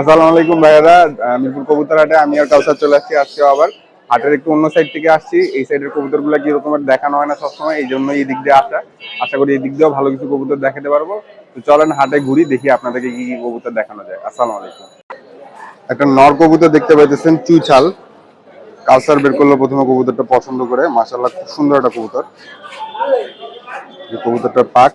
আসসালামু আলাইকুম ভাইয়ারা মিরপুর কবুতর হাটে আমি আর কাউসার চলে আসছি, আজকে আবার হাটের একটু অন্য সাইড থেকে আসছি। এই সাইডের কবুতরগুলো কি রকমের দেখানো হয় না সবসময়, এই জন্য এই দিক দিয়ে আসা। আশা করি এই দিক দিয়েও ভালো কিছু কবুতর দেখাতে পারব। তো চলেন হাটে ঘুরি, দেখি আপনাদেরকে কি কি কবুতর দেখানো যায়। আসসালামু আলাইকুম। একটা নর কবুতর দেখতে পাইতেছেন, চুইছাল। কাউসার বের করল প্রথমে কবুতরটা পছন্দ করে। মাশাল্লাহ খুব সুন্দর একটা কবুতর। এই কবুতরটার পাক।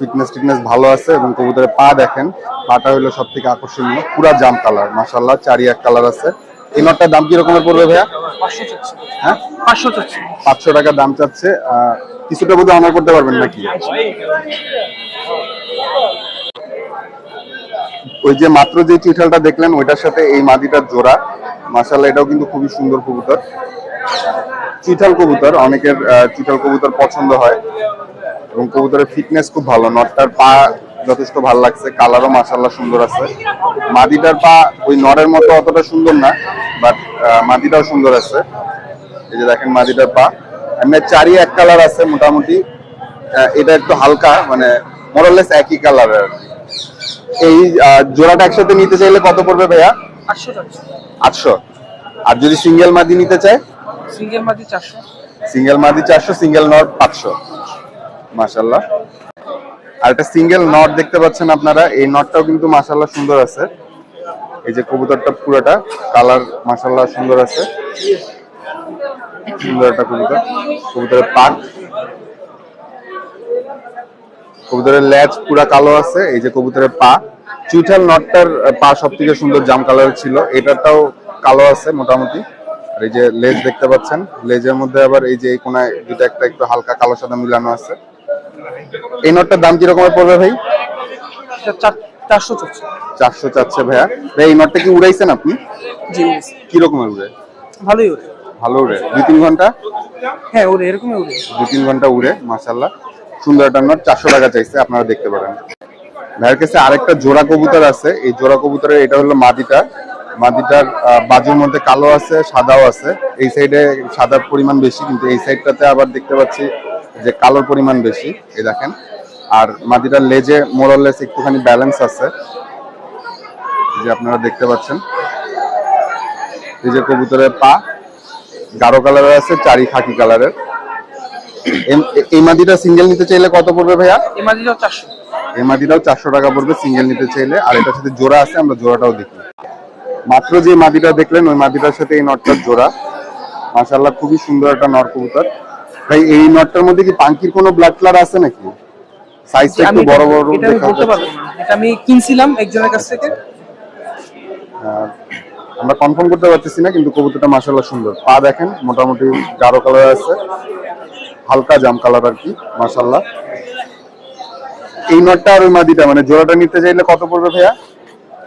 ফিটনেস টিটনেস ভালো আছে এবং কবুতরের পা দেখেন পাটা হলো সব থেকে আকর্ষণীয় পুরা জাম কালার মাশাল্লাহ চারি এক কালার আছে। এই নটটার দাম কি রকমের পড়বে ভাইয়া? হ্যাঁ? পাঁচশো টাকা দাম চাচ্ছে কিছুটা বোধহয় অনার করতে পারবেন নাকি? ওই যে মাত্র যে চিঠালটা দেখলেন ওইটার সাথে এই মাদিটার জোড়া। মাশাল্লাহ এটাও কিন্তু খুবই সুন্দর কবুতর। চিঠাল কবুতর অনেকের চিঠাল কবুতর পছন্দ হয়। এবং কবুতরের ফিটনেস খুব ভালো নটটার পা যথেষ্ট ভালো লাগছে কালারও মাশাল্লাহ সুন্দর আছে। মাদিটার পা ওই নরের মতো অতটা সুন্দর না বাট মাদিটাও সুন্দর আছে। এই যে দেখেন মাদিটার পা। এমনি চারি এক কালার আছে মোটামুটি। এটা একটু হালকা মানে মোরলেস একই কালারের এই জোড়াটা একসাথে নিতে চাইলে কত পড়বে ভাইয়া? আটশো আটশো। আর যদি সিঙ্গেল মাদি নিতে চায়? সিঙ্গেল মাদি চারশো। সিঙ্গেল মাদি চারশো সিঙ্গেল নট পাঁচশো। মাশাল্লাহ আর একটা সিঙ্গেল নট দেখতে পাচ্ছেন আপনারা, এই নটটাও কিন্তু মাশাল্লাহ সুন্দর আছে। এই যে কবুতরটা পুরোটা, কালার মাশাল্লাহ সুন্দর আছে। সুন্দর একটা কবুতর। কবুতরের পাক। কবুতরের লেজ পুরা কালো আছে, এই যে কবুতরের পা। চুইঠাল নটটার পা সব থেকে সুন্দর জাম কালার ছিল। এটারটাও কালো আছে মোটামুটি। আর এই যে লেজ দেখতে পাচ্ছেন, লেজের মধ্যে আবার এই যে এই কোনায় দুটা একটা একটু হালকা কালো সাদা মিলানো আছে। এই নটটার দাম কিরকমের পড়বে ভাই? চার চারশো চাচ্ছে চারশো চাচ্ছে ভাইয়া। ভাই এই নটটা কি উড়াইছেন আপনি? জি কি রকমের উড়ে? ভালোই ওরে ভালো উড়ে। দুই তিন ঘণ্টা? হ্যাঁ ওরে এরকমই ওরে দুই তিন ঘণ্টা উড়ে মাশাল্লাহ সুন্দর একটা নট চারশো টাকা চাইছে আপনারা দেখতে পারেন। ভাইয়ের কাছে আরেকটা জোড়া কবুতর আছে। এই জোড়া কবুতরের এটা হলো মাদিটা। মাদিটার বাজুর মধ্যে কালো আছে সাদাও আছে। এই সাইডে সাদার পরিমাণ বেশি কিন্তু এই সাইডটাতে আবার দেখতে পাচ্ছি যে কালোর পরিমাণ বেশি। এই দেখেন। আর মাদিটার লেজে মোরলেস একটুখানি ব্যালেন্স আছে। যে আপনারা দেখতে পাচ্ছেন। এই যে কবুতরের পা গাঢ় কালারের আছে চারি খাকি কালারের। এই মাদিটা সিঙ্গেল নিতে চাইলে কত পড়বে ভাইয়া? এই মাদিটাও চারশো। এই মাদিটাও চারশো টাকা পড়বে সিঙ্গেল নিতে চাইলে। আর এটার সাথে জোড়া আছে আমরা জোড়াটাও দেখি। মাত্র যে মাদিটা দেখলেন ওই মাদিটার সাথে এই নটটার জোড়া। মাশাল্লাহ খুবই সুন্দর একটা নট কবুতর। ভাই এই নটটার মধ্যে কি পাঙ্কির কোনো ব্লাড কালার আছে নাকি? সাইজটা একটু বড় বড় এটা আমি বলতে পারব না। এটা আমি কিনছিলাম একজনের কাছ থেকে। আমরা কনফার্ম করতে পারতেছি না কিন্তু কবুতরটা সুন্দর। পা দেখেন মোটামুটি গাঢ় কালার আছে। হালকা জাম কালার আর কি এই নটটা আর ওই মাদিটা মানে জোড়াটা নিতে চাইলে কত পড়বে ভাইয়া?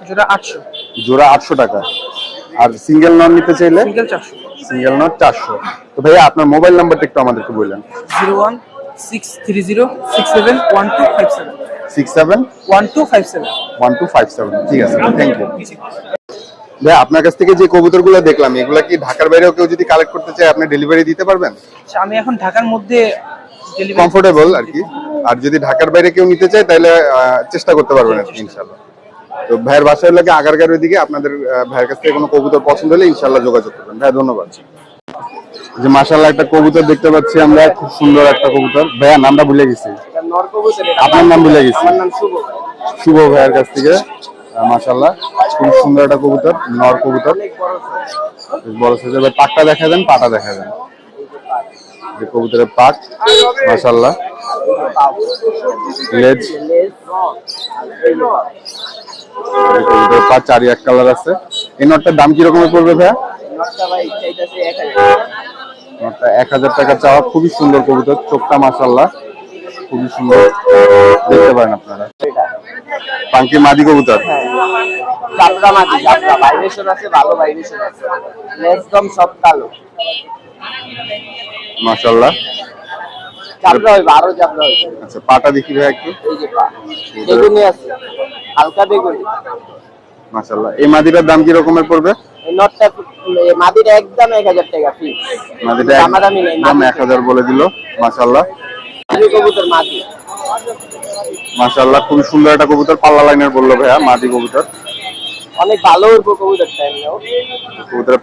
যেটা আটশো। জোড়া আটশো টাকা। আর সিঙ্গেল নট নিতে চাইলে? সিঙ্গেল চারশো। সিঙ্গেল নট চারশো। তো ভাইয়া আপনার মোবাইল নাম্বারটা একটু আমাদেরকে বললেন। Zero one six three zero six seven one two five seven six seven one two five seven one two five seven ঠিক আছে থ্যাংক ইউ ভাইয়া আপনার কাছ থেকে যে কবুতরগুলো দেখলাম এগুলা কি ঢাকার বাইরেও কেউ যদি কালেক্ট করতে চায় আপনি ডেলিভারি দিতে পারবেন? আচ্ছা, আমি এখন ঢাকার মধ্যে কমফোর্টেবল আর কি। আর যদি ঢাকার বাইরে কেউ নিতে চায় তাহলে চেষ্টা করতে পারবেন ইনশাল্লাহ তো ভাইয়ের বাসায় লাগে আগারগার ওইদিকে আপনাদের ভাইয়ের কাছ থেকে কোনো কবুতর পছন্দ হলে ইনশাল্লাহ যোগাযোগ করবেন। ভাইয়া ধন্যবাদ। যে মাশাল্লাহ একটা কবুতর দেখতে পাচ্ছি আমরা খুব সুন্দর একটা কবুতর। ভাইয়া নামটা ভুলে গেছি। আপনার নাম ভুলে গেছি। শুভ। ভাইয়ের কাছ থেকে। মাশাল্লাহ খুব সুন্দর একটা কবুতর নর কবুতর। বড় সাইজের ভাই পাকটা দেখা দেন পাটা দেখা দেন যে কবুতরের পাক লেজ। কবুতরের পা চারি এক কালার আছে। এই নটটার দাম কিরকমের পড়বে ভাইয়া? নটটা এক হাজার টাকা চাওয়া। খুবই সুন্দর কবুতর চোখটা মাশাল্লাহ খুবই সুন্দর। দেখতে পারেন আপনারা। পাঙ্কি মাদি কবুতর। চাপড়া মাটি চাপড়া ভাইব্রেশন আছে ভালো ভাইব্রেশন আছে। একদম সব কালো। মাশাল্লাহ চাপড়া হইবে আরও চাপড়া হইবে। আচ্ছা পাটা দেখি ভাই একটু। এই যে পা বেগুনি আছে হালকা বেগুনি। এই মাদিটার দাম কি রকমের পড়বে? নটটা এই মাদিটা একদম এক হাজার টাকা ফিক্স মাদিটা দামাদামি নেই একদম এক হাজার বলে দিল মাশাল্লাহ মাদি কবুতর মাদি। মাশাআল্লাহ খুবই সুন্দর একটা কবুতর পাল্লা লাইনের বলল ভাইয়া মাদি কবুতর। অনেক ভালো কবুতরটা এমনিও কবুতরের।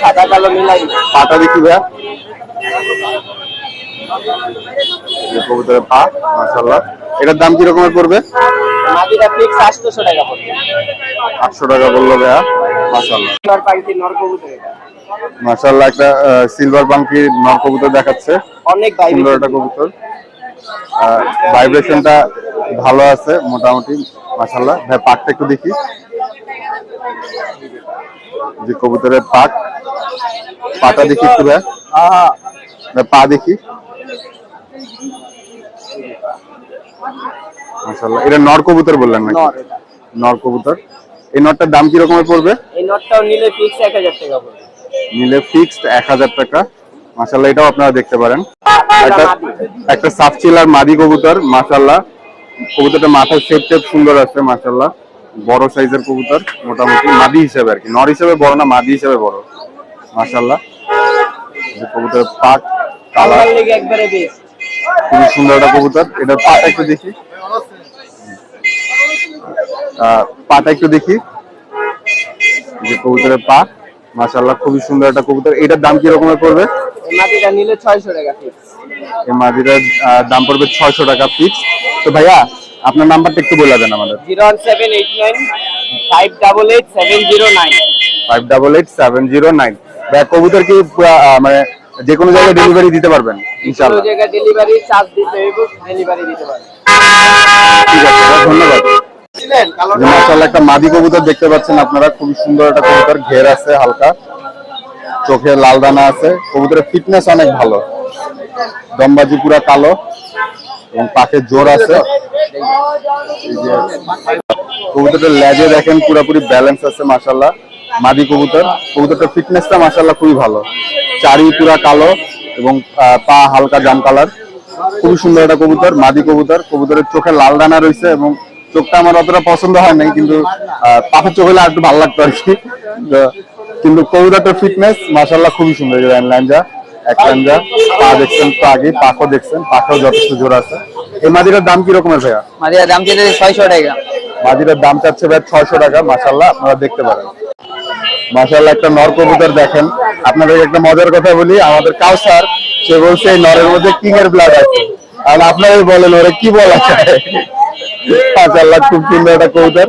সাদা কালো মিলাই। পাটা দেখি ভাইয়া। এই যে কবুতরের পা মাশাআল্লাহ। এটার দাম কি রকমের পড়বে? মাদিটা ফিক্স আটশোশো টাকা পড়বে আটশো টাকা বলল ভাইয়া। মাশাআল্লাহ। নর পাখির নর এটা? মাশাআল্লাহ একটা সিলভার পাঙ্কি নর দেখাচ্ছে? অনেক সুন্দর একটা কবুতর। ভাইব্রেশনটা ভালো আছে মোটামুটি মাশাআল্লাহ। ভাই পাকটা একটু দেখি। যে কবুতরের পাক। পাটা দেখি একটু হ্যাঁ ভাই, পা দেখি। মাশাআল্লাহ। এটা নর কবুতর বললেন নাকি? নর এটা। নর কবুতর। এই দাম কি রকমের পড়বে? এই নটটাও নিলে ফিক্স এক হাজার টাকা পড়বে। নিলে ফিক্সড এক হাজার টাকা। মাশাল্লাহ এটাও আপনারা দেখতে পারেন। একটা একটা সাফচিলার মাদি কবুতর মাশাল্লাহ কবুতরটা মাথার শেপ টেপ সুন্দর আছে মাশাল্লাহ বড় সাইজের কবুতর মোটামুটি মাদি হিসেবে আর কি। নর হিসেবে বড় না মাদি হিসেবে বড়। মাশাল্লাহ এই যে পাক কালার। লেগে একবারে বেশ খুবই সুন্দর একটা কবুতর। এটা পাটা একটু দেখি। পাটা একটু দেখি। যে কবুতরের পা মাশাল্লাহ খুবই সুন্দর একটা কবুতর। এটার দাম কি রকমের পড়বে? মাটিটা নিলে ছয়শো টাকা ফিক্স এই মাদিটার আহ, দাম পড়বে ছয়শো টাকা ফিক্স তো ভাইয়া আপনার নাম্বারটা একটু বলে দেন আমাদের। কবুতর কি মানে যে কোনো জায়গায় ডেলিভারি দিতে পারবেন কোনো জায়গায় ডেলিভারি চার্জ দিতে হইব ডেলিভারি দিতে পারবে ঠিক আছে ধন্যবাদ। একটা মাদি কবুতর দেখতে পাচ্ছেন আপনারা খুবই সুন্দর একটা কবুতর ঘের আছে হালকা চোখে লাল দানা আছে কবুতরের ফিটনেস অনেক ভালো। দমবাজি পুরা কালো এবং পাখের জোর আছে। কবুতরটার লেজে দেখেন পুরোপুরি ব্যালেন্স আছে মাশাল্লাহ মাদি কবুতর কবুতরটার ফিটনেসটা মাশাল্লাহ খুবই ভালো। চারি পুরা কালো এবং পা হালকা জাম কালার খুবই সুন্দর একটা কবুতর মাদি কবুতর কবুতরের চোখে লাল দানা রয়েছে এবং চোখটা আমার অতটা পছন্দ হয় নাই কিন্তু পাখের চোখ হলে একটু ভালো লাগতো আর কি। কিন্তু কবুতরটার ফিটনেস মাশাল্লাহ খুবই সুন্দর এক পা দেখছেন তো আগে পাখও দেখছেন পাখেও যথেষ্ট জোর আছে। এই মাদিটার দাম কি রকমের ভাইয়া? মাদিরা দাম ছয়শো টাকা? মাদিটার দাম চাচ্ছে ভাই ছয়শো টাকা মাসাল্লাহ আপনারা দেখতে পারেন। মাসাল্লাহ একটা নর কবুতর দেখেন। আপনাদের একটা মজার কথা বলি আমাদের কাউসার সে বলছে এই নরের মধ্যে কিং এর ব্লাড আছে। আর আপনারাই বলেন ওরা কি বলা যায়? মাসাল্লাহ খুব সুন্দর একটা কবুতর।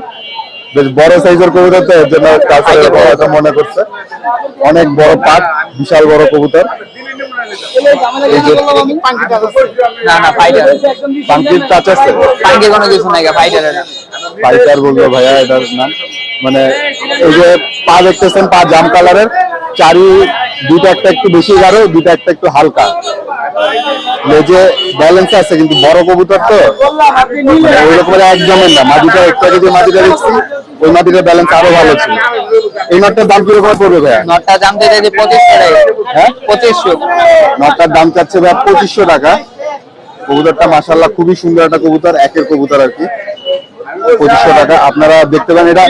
বেশ বড় সাইজের কবুতর তো এর জন্য এরকম হয়তো মনে করছে। অনেক বড় পাট বিশাল বড় কবুতর। না না ফাইটার পাঙ্কির টাচ আছে? পাঙ্কে কোনো কিছু নাই ফাইটার ফাইটার ভাইয়া এটার নাম। মানে এই যে পা দেখতেছেন পা জাম কালারের চারি দুইটা একটা একটু বেশি গাঢ় দুইটা একটা একটু হালকা। লেজে ব্যালেন্স আছে কিন্তু বড় কবুতর তো মানে একদমই না। মাটিটা একটা যদি মাটিটা দেখছি ওই মাটিটার ব্যালেন্স আরও ভালো ছিল। এই নটটার দাম কীরকম পড়বে ভাইয়া? নটটার দাম পঁচিশশো টাকা হ্যাঁ? পঁচিশশো। নটটার দাম চাচ্ছে ভাই পঁচিশশো টাকা। কবুতরটা মাসাল্লাহ খুবই সুন্দর একটা কবুতর একের কবুতর আর কি। পঁচিশশো টাকা। আপনারা দেখতে পান এটা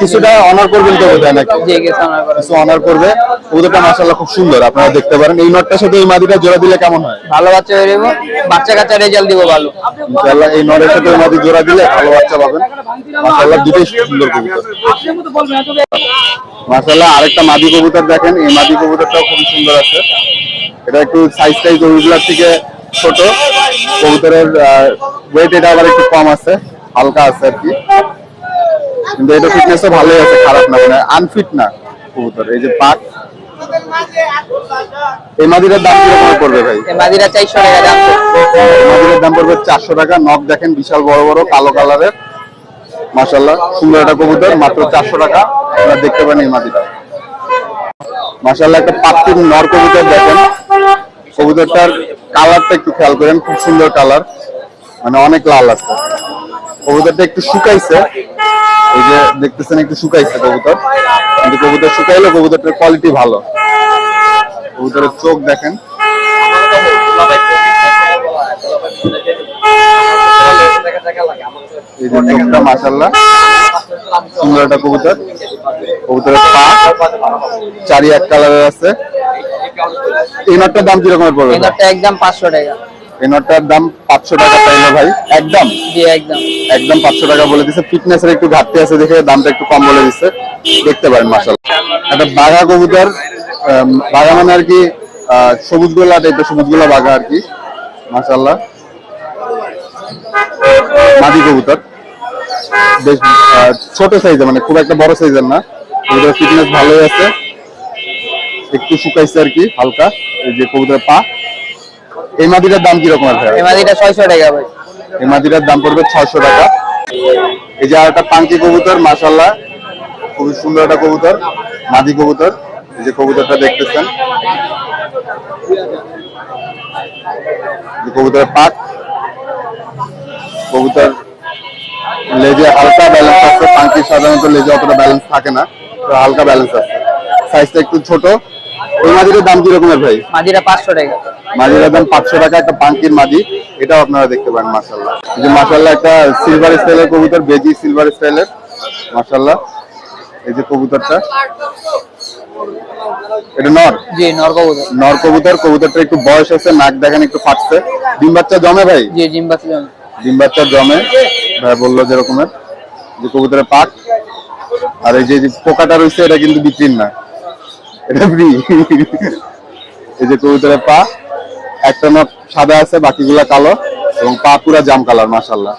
কিছুটা অনার করবেন তো বোধহয় নাকি। কিছু অনার করবে। কবুতরটা মাসাল্লাহ খুব সুন্দর আপনারা দেখতে পারেন। এই নটটার সাথে এই মাদিটা জোড়া দিলে কেমন হয়? ভালো বাচ্চা যাব বাচ্চা কাচ্চা রেজাল্ট দিব ভালো। ইনশাআল্লাহ এই নরের সাথে এই মাদি জোড়া দিলে ভালো বাচ্চা পাবেন। মাসাল্লাহ দুটোই সুন্দর কবুতর। মাসাল্লাহ আরেকটা মাদি কবুতর দেখেন। এই মাদি কবুতরটাও খুব সুন্দর আছে। এটা একটু সাইজ টাইজ ওইগুলার থেকে ছোট। কবুতরের ওয়েট এটা আবার একটু কম আছে। হালকা আছে আর কি। কিন্তু এটা ফিটনেস ফিটনেসও ভালোই আছে খারাপ না মানে আনফিট না কবুতর। এই যে পাক এই মাদিটার দাম কীরকম পড়বে ভাই? এই মাদিরা চারশো টাকা দাম এই দাম পড়বে চারশো টাকা। নখ দেখেন বিশাল বড় বড় কালো কালারের। সুন্দর একটা কবুতর মাত্র চারশো টাকা। আপনারা দেখতে পারেন এই একটা পাত্তির নর কবুতর দেখেন। কবুতরটার কালারটা একটু খেয়াল করেন খুব সুন্দর কালার মানে অনেক লাল আছে। কবুতরটা একটু শুকাইছে। এই যে দেখতেছেন, একটু শুকাইছে কবুতর। কিন্তু কবুতর শুকাইলে কবুতরটার কোয়ালিটি ভালো। কবুতরের চোখ দেখেন। এই যে চোখটা মাশাল্লাহ সুন্দর একটা কবুতর। কবুতরের পা চারি এক কালারের আছে। এই নটটার দাম কিরকমের পড়বে? এই নটটা একদম পাঁচশো টাকা। এই নটটার দাম পাঁচশো টাকা চাইলো ভাই। একদম? জি একদম। একদম পাঁচশো টাকা বলে দিচ্ছে ফিটনেসের একটু ঘাটতি আছে দেখে দামটা একটু কম বলে দিচ্ছে দেখতে পারেন মাসাল একটা বাঘা কবুতর বাঘা মানে আর কি সবুজ গোলা টাইপের সবুজ গোলা বাঘা আর কি। মাদি কবুতর। বেশ ছোট সাইজের মানে খুব একটা বড় সাইজের না। কবুতর ফিটনেস ভালোই আছে। একটু শুকাইছে আর কি হালকা। এই যে কবুতরের পা। এই মাদিটার দাম কীরকম আছে? এমাদিটা ছয়শো টাকা ভাই। এই মাদিটার দাম পড়বে ছয়শো টাকা। এই যে একটা পাঙ্কি কবুতর মাসাল্লাহ খুবই সুন্দর একটা কবুতর মাদি কবুতর এই যে কবুতরটা দেখতেছেন। কবুতরের পাক কবুতর লেজে হালকা ব্যালেন্স আছে পাঙ্কি সাধারণত লেজে অতটা ব্যালেন্স থাকে না তো হালকা ব্যালেন্স আছে। সাইজটা একটু ছোট ওই মাদিটার দাম কি রকমের ভাই? মাদিটা টাকা। দাম পাঁচশো টাকা একটা পাঙ্কির মাদি এটাও আপনারা দেখতে পারেন যে একটা সিলভার স্টাইলের কবুতর বেজি সিলভার স্টাইলের এই যে কবুতরটা। এটা নর? জি নর কবুতর। কবুতরটা একটু বয়স আছে নাক দেখেন একটু ফাটছে। ডিম বাচ্চা জমে ভাই? জি জমি। ডিম বাচ্চা জমে। ভাই বলল যে রকমের। যে কবুতরের পাক। আর এই যে যে পোকাটা রয়েছে এটা কিন্তু বিক্রির না। এটা ফ্রি এই যে কবুতরের পা একটা নট সাদা আছে বাকিগুলা কালো এবং পা পুরা জাম কালার মাসাল্লাহ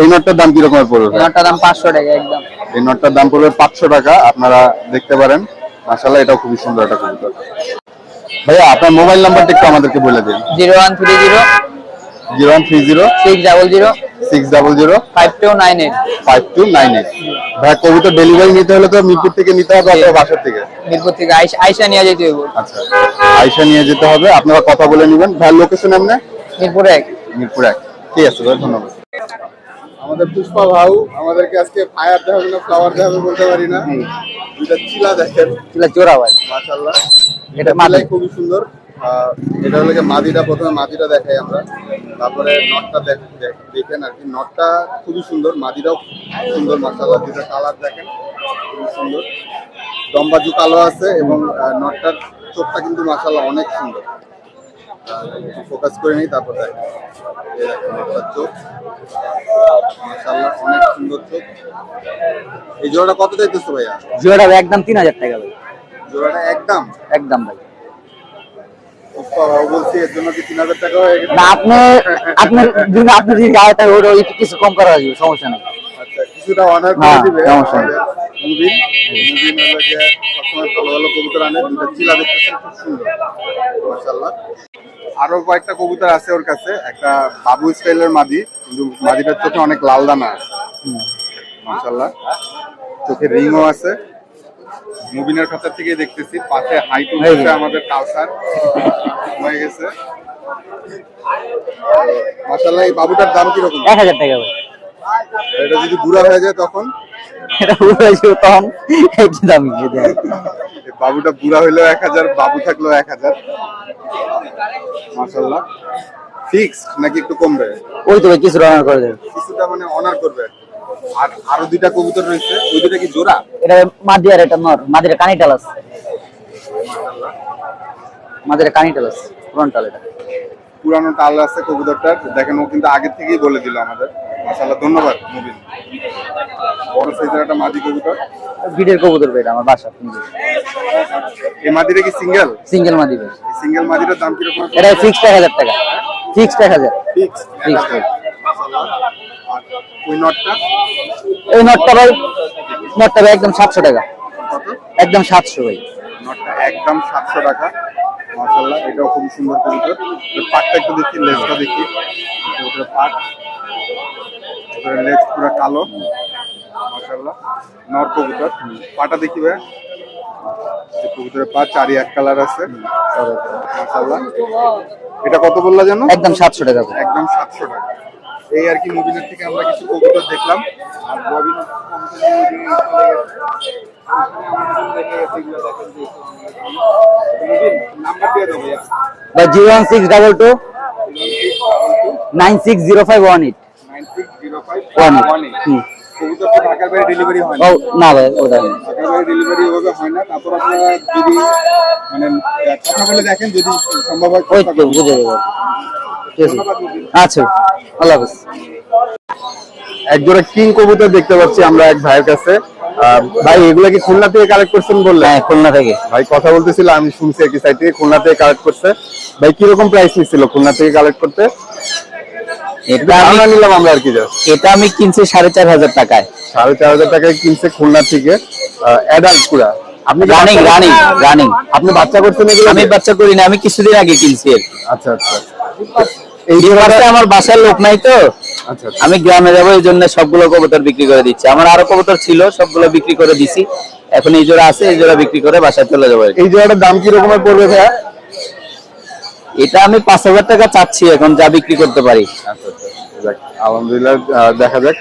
এই নটটার দাম কিরকমের পড়বে? নটার দাম পাঁচশো টাকা একদম। এই নটটার দাম পড়বে পাঁচশো টাকা আপনারা দেখতে পারেন। মাসাল্লাহ এটাও খুবই সুন্দর একটা কবুতর। ভাইয়া আপনার মোবাইল নাম্বারটা একটু আমাদেরকে বলে দিন। Zero one three zero zero one three zero six double zero six double zero five two nine eight five two nine eight ভাই কবুতর ডেলিভারি নিতে হলে তো মিরপুর থেকে নিতে হবে অথবা বাসার থেকে? মিরপুর থেকে আইসা নিয়ে যেতে হইব। আচ্ছা। নিয়ে যেতে হবে। আপনারা কথা বলে নেবেন। ভাই লোকেশন এমনি মিরপুরে এক। মিরপুর এক। ঠিক আছে ভাই ধন্যবাদ। আমাদের পুষ্পা ভাউ আমাদেরকে আজকে ফায়ার দেখাবে না ফ্লাওয়ার দেখাবে বলতে পারি না। দুইটা চিলা দেখেন। চিলা জোড়া ভাই। মাশাআল্লাহ। এটা। মালাই খুবই সুন্দর। এটা হলো গিয়ে মাদিটা প্রথমে মাদিটা দেখাই আমরা। তারপরে নটটা দেখ- দেখ- দেখেন আর কি। নটটা খুবই সুন্দর মাদিটাও সুন্দর মাশাআল্লাহ। দুটো কালার দেখেন খুবই সুন্দর। দম্বাজু কালো আছে এবং নটটার চোখটা কিন্তু মাশাআল্লাহ অনেক সুন্দর। ফোকাস করে নিই তারপর দেখেন নটটার চোখ। অনেক সুন্দর চোখ। এই জোড়াটা কত চাইতেছো ভাইয়া? জোড়া একদম তিন হাজার টাকা ভাই। জোড়াটা একদম? একদম ভাই পুষ্পা ভাউ বলছি এর জন্য কি তিন হাজার টাকা হয়ে গেছে না আপনি আপনার যদি আপনি যদি গায়ে থাকে ওটা একটু কিছু কম করা যাবে সমস্যা নেই। আচ্ছা কিছুটা অনার করে দিবে। সমস্যা নেই। মুবিন মুবিন হলো যে সবসময় ভালো ভালো কবুতর আনে দুটো চিলা দেখতেছেন খুব সুন্দর মাশাআল্লাহ। আরও কয়েকটা কবুতর আছে ওর কাছে একটা বাবু স্টাইলের মাদি কিন্তু মাদিটার চোখে অনেক লাল দানা মাশাআল্লাহ। চোখে রিংও আছে। মুবিনের খাতা থেকে দেখতেছি পাশে হাইট উঠছে আমাদের কাউসার হয়ে গেছে। মাশাআল্লাহ এই বাবুটার দাম কীরকম? এক হাজার টাকা ভাই। এটা যদি বুড়া হয়ে যায় তখন? এটা উড়াইছে তখন একই দামি হয়। এই বাবুটা বুড়া এক হাজার বাবু থাকলেও এক হাজার। মাসাল্লাহ ফিক্স নাকি একটু কমবে? ওই তো কিছু রান্না করে দেবে। কিছুটা মানে অনার করবে। আর আরও দুইটা কবুতর রয়েছে। ওই দুটা কি জোড়া? এটা মাদি আর এটা নর মাদির কানিটাল আছে মাদির কানিটাল আছে ফ্রন্টাল এটা। পুরানো টাল আছে কবুতরটার। দেখেন ও কিন্তু আগে থেকেই বলে দিল আমাদের। মাসাল্লাহ ধন্যবাদ মুবিন। বড় সাইজের একটা মাদি কবুতর। ভিডিওর কবুতর ভাই আমার বাসা এই মাদিটা কি সিঙ্গেল? সিঙ্গেল মাদি ভাই। সিঙ্গেল মাদিটার দাম কীরকম এটা ফিক্সড এক হাজার টাকা। ফিক্সড এক হাজার। ফিক্স ফিক্সড ভাই। আর ওই নটটা এই নটটা ভাই নটটা ভাই একদম সাতশো টাকা। একদম সাতশো ভাই। নটটা একদম সাতশো টাকা। এটাও সুন্দর কবুতর এর পাটটা একটু দেখি লেজটা দেখি। কবুতরের পাট। কবুতরের লেজ পুরো কালো। মাসাল্লাহ নর কবুতর। পাটা দেখি ভাই। এই কবুতরের পা চারি এক কালার আছে। এটা কত বললা জানো একদম সাতশো টাকা। একদম সাতশো টাকা। এই আর কি নবীনের থেকে আমরা কিছু কবুতর দেখলাম। আর bobbin zero one six double two nine six zero five one eight nine six zero five one eight হুম কবুতর তো ঢাকার বাইরে ডেলিভারি হয় না। না ভাই ওটা ঢাকার বাইরে ডেলিভারি ওভাবে হয় না তারপর আপনারা যদি মানে কথা বলে দেখেন যদি সম্ভব হয় ওই তো বুঝে যাব আচ্ছা আল্লাহ হাফেজ। এক কিং কবুতর দেখতে পাচ্ছি আমরা এক ভাইয়ের কাছে। আহ, ভাই এগুলা কি খুলনা থেকে কালেক্ট করছেন বললেন? হ্যাঁ খুলনা থেকে। ভাই কথা বলতেছিল আমি শুনছি একটি সাইড থেকে খুলনা থেকে কালেক্ট করছে। ভাই কীরকম প্রাইস নিচ্ছিল খুলনা থেকে কালেক্ট করতে? এটা আমি আমরা নিলাম আমরা আর কি এটা আমি কিনছি সাড়ে চার হাজার টাকায়। সাড়ে চার হাজার টাকায় কিনছে খুলনা থেকে অ্যাডাল্ট পুরা আপনি রানিং রানিং রানিং আপনি বাচ্চা করছেন এগুলো আমি বাচ্চা করি না আমি কিছুদিন আগে কিনছি আচ্ছা আচ্ছা। এই জোড়াতে আমার বাসার লোক নাই তো। আচ্ছা আচ্ছা। আমি গ্রামে যাব এই জন্য সবগুলো কবুতর বিক্রি করে দিচ্ছি। আমার আরও কবুতর ছিল সবগুলো বিক্রি করে দিছি। এখন এই জোড়া আছে এই জোড়া বিক্রি করে বাসায় চলে যাব এই জোড়াটার দাম কি রকমের পড়বে ভাইয়া? এটা আমি পাঁচ হাজার টাকা চাচ্ছি এখন যা বিক্রি করতে পারি। আলহামদুলিল্লাহ দেখা যাক।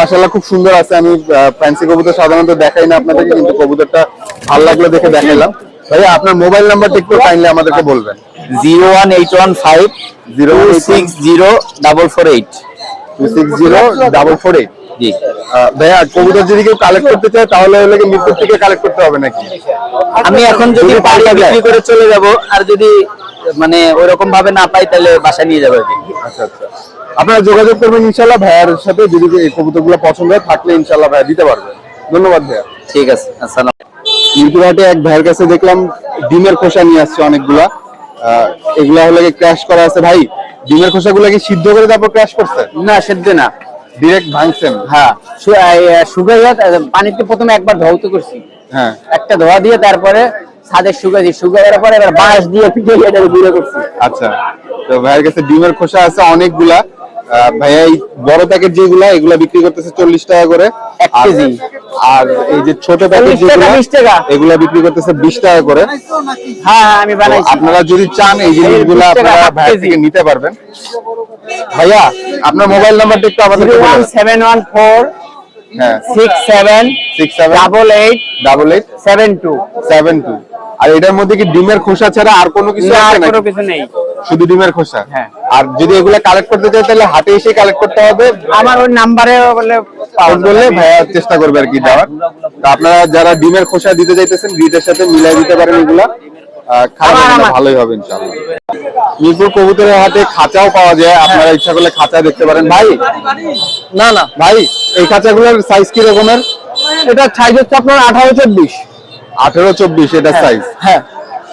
মাসাল্লাহ খুব সুন্দর আছে। আমি ফ্যান্সি কবুতর সাধারণত দেখাই না আপনাদেরকে কিন্তু কবুতরটা ভালো লাগল দেখে দেখাইলাম। ভাইয়া আপনার মোবাইল নাম্বারটা একটু কাইন্ডলি আমাদেরকে বলবেন। Zero one eight one five zero six zero double four eight. Two six zero double four eight. জি। ভাইয়া কবুতর যদি কেউ কালেক্ট করতে চায় তাহলে হলে মিরপুর থেকে কালেক্ট করতে হবে নাকি? আমি এখন যদি। বিক্রি করে চলে যাব আর যদি মানে ওইরকম ভাবে না পাই তাহলে বাসায় নিয়ে যাব আচ্ছা আচ্ছা। আপনারা যোগাযোগ করবেন ইনশাল্লাহ ভাইয়ার সাথে যদি এই কবুতরগুলো পছন্দ হয় থাকলে ইনশাল্লাহ ভাইয়া দিতে পারবেন ধন্যবাদ ভাইয়া। ঠিক আছে আসসালাম ইউটিউবারে এক ভাইয়ের কাছে দেখলাম ডিমের খোসা নিয়ে আসছে অনেকগুলা। আহ, এগুলা হলে ক্র্যাশ করা আছে? ভাই ডিমের খোসাগুলো কি সিদ্ধ করে তারপর ক্র্যাশ করছে? না সেদ্ধ না। ডিরেক্ট ভাঙছেন হ্যাঁ পানিতে প্রথমে একবার ধৌত করছি। হ্যাঁ। একটা ধোয়া দিয়ে তারপরে ছাদে পরে এবার বাঁশ দিয়ে পিঠে গুঁড়ো করছি। আচ্ছা তো ভাইয়ের কাছে ডিমের খোসা আছে অনেকগুলা। ভাইয়া এই বড় প্যাকেট যেগুলা এগুলা বিক্রি করতেছে চল্লিশ টাকা করে। এক আর- কেজি। আর এই যে ছোট প্যাকেট 40 টাকা, যেগুলা 20 টাকা। এগুলা বিক্রি করতেছে বিশ টাকা করে। হ্যাঁ হ্যাঁ আমি আপনারা যদি চান এই জিনিসগুলা আপনারা থেকে নিতে পারবেন। ভাইয়া আপনার মোবাইল নাম্বারটা একটু আমাদের ওয়ান সেভেন ওয়ান ফোর আর এটার মধ্যে কি ডিমের খোসা ছাড়া আর কোনো কিছু আছে কোনো কিছু নেই। শুধু ডিমের খোসা? হ্যাঁ। আর যদি এগুলা কালেক্ট করতে চাই তাহলে হাটে এসে কালেক্ট করতে হবে। আমার ওই নাম্বারে বলে ফোন করলে ভাইয়া চেষ্টা করবে আর কি দেওয়ার। তো আপনারা যারা ডিমের খোসা দিতে চাইতেছেন গ্রিটের সাথে মিলাই দিতে পারেন এগুলা। ভালোই হবে ইনশাআল্লাহ। মিরপুর কবুতরের হাটে খাঁচাও পাওয়া যায় আপনারা ইচ্ছা করলে খাঁচা দেখতে পারেন। ভাই? না না। ভাই এই খাঁচাগুলোর সাইজ কি রকমের? এটা সাইজ হচ্ছে আপনার আঠারো চব্বিশ আঠেরো চব্বিশ এটা সাইজ হ্যাঁ।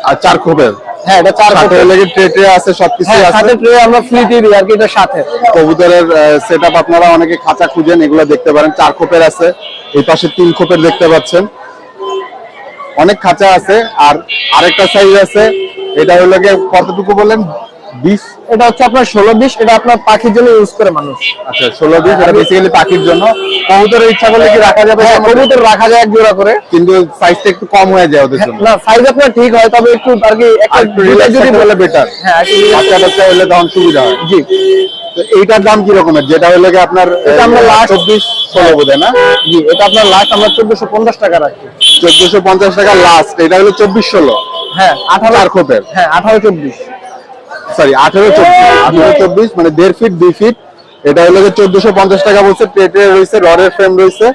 আর চার খোপের? হ্যাঁ এটা চার লেগে ট্রে ট্রে আছে সবকিছু হ্যাঁ আছে? সাথে ট্রে আমরা ফ্রিতে দিই আর কি এটা সাথে। কবুতরের সেট আপনারা অনেকে খাঁচা খুঁজেন এগুলো দেখতে পারেন। চার খোপের আছে এই পাশে তিন খোপের দেখতে পাচ্ছেন। অনেক খাঁচা আছে আর আরেকটা সাইজ আছে। এটা হলো গিয়ে কতটুকু বললেন? বিশ? এটা হচ্ছে আপনার ষোলো বিশ এটা আপনার পাখির জন্য ইউজ করে মানুষ। আচ্ছা ষোলো বিশ এটা বেসিক্যালি পাখির জন্য। কবুতরের ইচ্ছা করলে কি রাখা যাবে হ্যাঁ কবুতর রাখা যায় এক জোড়া করে। কিন্তু সাইজটা একটু কম হয়ে যায় ওদের জন্য। না সাইজ আপনার ঠিক হয় তবে একটু আর কি একটা আর একটু দুইটা রিল্যাক্স যদি যদি বলে বেটার হ্যাঁ বাচ্চা বাচ্চা হলে তখন সুবিধা হয়। জি। তো এইটার দাম কি রকমের? যেটা হলো আপনার এটা আমরা last- চব্বিশ ষোলো বোধ না? জি এটা আপনার লাস্ট আমরা চোদ্দশো পঞ্চাশ টাকা রাখি। চোদ্দশো পঞ্চাশ টাকা লাস্ট এটা হলো চব্বিশ ষোলো হ্যাঁ আঠারো চার খোপের। হ্যাঁ আঠারো চব্বিশ। সরি আঠেরো চব্বিশ। আঠেরো চব্বিশ মানে দেড় ফিট দুই ফিট এটা হলো চোদ্দশো পঞ্চাশ টাকা বলছে প্লেটে রয়েছে রডের ফ্রেম রয়েছে।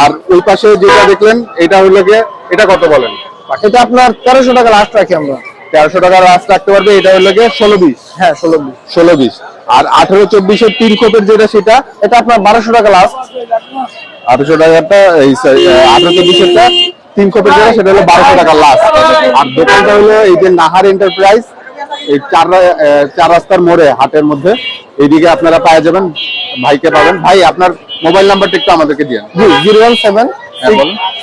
আর ওই পাশে যেটা দেখলেন এটা হলো গিয়ে এটা কত বলেন? এটা আপনার তেরোশো টাকা লাস্ট রাখি আমরা। তেরোশো টাকা রাস রাখতে পারবে এটা হলো গিয়ে ষোলো বিশ। হ্যাঁ ষোলো বিশ। ষোলো বিশ। আর আঠেরো চব্বিশের তিন খোপের যেটা সেটা এটা আপনার বারোশো টাকা লাস্ট আঠারোশো টাকাটা এই আঠারো চব্বিশেরটা তিন খোপের যেটা সেটা হলো বারোশো টাকা লাস্ট আর দোকানটা হলো এই যে নাহার এন্টারপ্রাইজ এই চার চার রাস্তার মোড়ে হাটের মধ্যে। এইদিকে আপনারা পাওয়া যাবেন ভাইকে পাবেন। ভাই আপনার মোবাইল নাম্বারটা একটু আমাদেরকে দিয়ে জি জিরো ওয়ান সেভেন হ্যাঁ।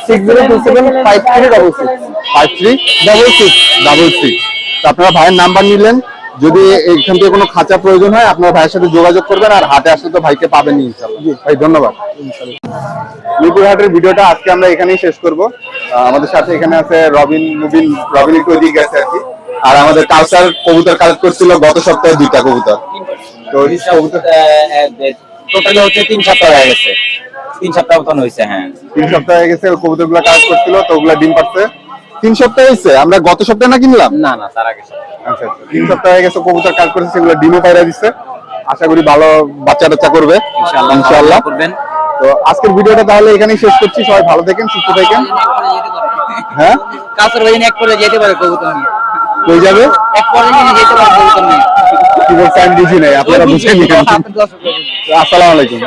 Six zero two seven five three double six. Five three double six. Double six. আপনারা ভাইয়ের নাম্বার নিলেন যদি এখান থেকে কোনো খাঁচা প্রয়োজন হয় আপনার ভাইয়ের সাথে যোগাযোগ করবেন আর হাটে আসলে তো ভাইকে পাবেন ইনশাল্লাহ। ভাই ধন্যবাদ। মিরপুর হাটের ভিডিওটা আজকে আমরা এখানেই শেষ করব। আমাদের সাথে এখানে আছে রবিন মুবিন রবিন একটু ওদিকে গেছে আর কি। আর আমাদের কালচার কবুতর কালেক্ট করছিল গত সপ্তাহে দুইটা কবুতর। তো টোটালি হচ্ছে তিন সপ্তাহ হয়ে গেছে। তিন সপ্তাহ মতন হয়েছে হ্যাঁ। তিন সপ্তাহ হয়ে গেছে কবুতরগুলা কালেক্ট করছিল তো ওগুলা ডিম পাচ্ছে তিন সপ্তাহ হয়েছে? আমরা গত সপ্তাহে না কিনলাম? না না তার আগে আচ্ছা আচ্ছা। তিন সপ্তাহ হয়ে গেছে কবুতর কাজ করেছে সেগুলো ডিমও পাইরা দিচ্ছে আশা করি ভালো বাচ্চা টাচ্চা করবে। ইনশাআল্লাহ করবেন। তো আজকের ভিডিওটা তাহলে এখানেই শেষ করছি। সবাই ভালো থাকেন সুস্থ থাকেন। হ্যাঁ? কাছের বাড়ি এক করে যেতে পারে কবুতর নিয়ে। কই যাবে? এক নিয়ে যেতে পারে কবুতর নিয়ে। কি বুঝি নাই আপনারা বুঝে নিন আসসালামু আলাইকুম।